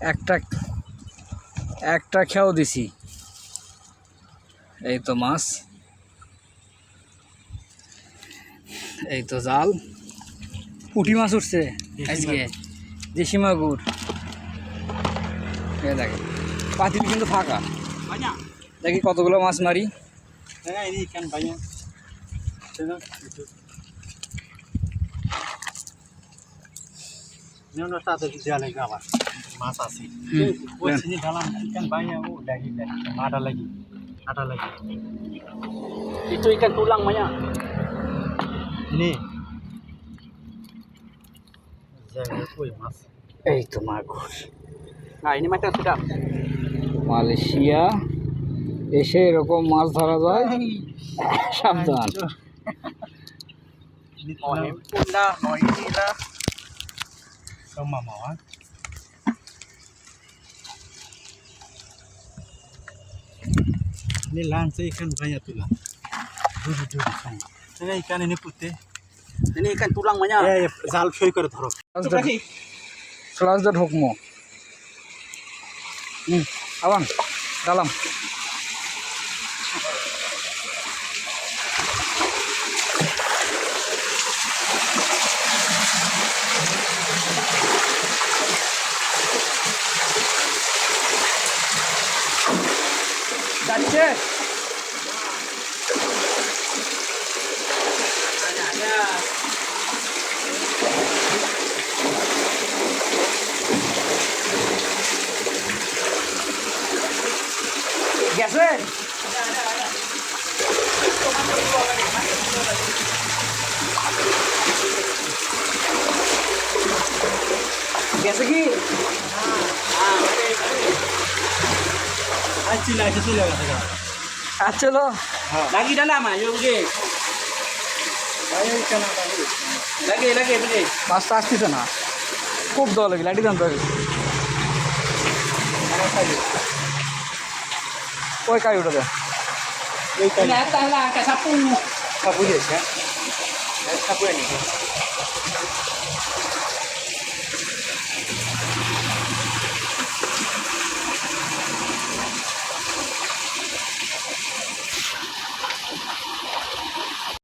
একটা একটা খেয়াও দিছি। এই তো মাছ। এই তো জাল। পুঁটি মাছ উঠছে আজকে। দেশি মাগুর। দেখে পাতিল কিন্তু ফাঁকা। দেখি কতগুলো মাছ মারি Tengah ini ikan banyak. Tengah itu. Ini udah satu dia lagi apa? Masa sih. Hmm. Oh, sini dalam ikan banyak. Oh, lagi lagi. Ada lagi. Ada lagi. Itu ikan tulang banyak. Ini. Mas. এই তো মাগুর Nah, ini macam sudah. Malaysia এসে এরকম মাছ ধরা যায় সাবধান Sama. Ini lansa ikan banyak tulang. Duduk-duduk ikan. Ini ikan ini putih. Ini ikan tulang banyak. Ya, ya, zal show ikut taruh. Selanjutnya hukmu. Nih, awang, dalam. যাচ্ছে গেছে গেছে কি আচ্ছা লাগে চলে গেছে আচ্ছা লো lagi dalam ah yuk pergi ayo ikan apa lagi lagi lagi pergi মাছটা আসতেছে না খুব দল লাগে লাঠি দাম ধরে ওই কাই উঠে দেয় ikan Ini atas lah kat sapu.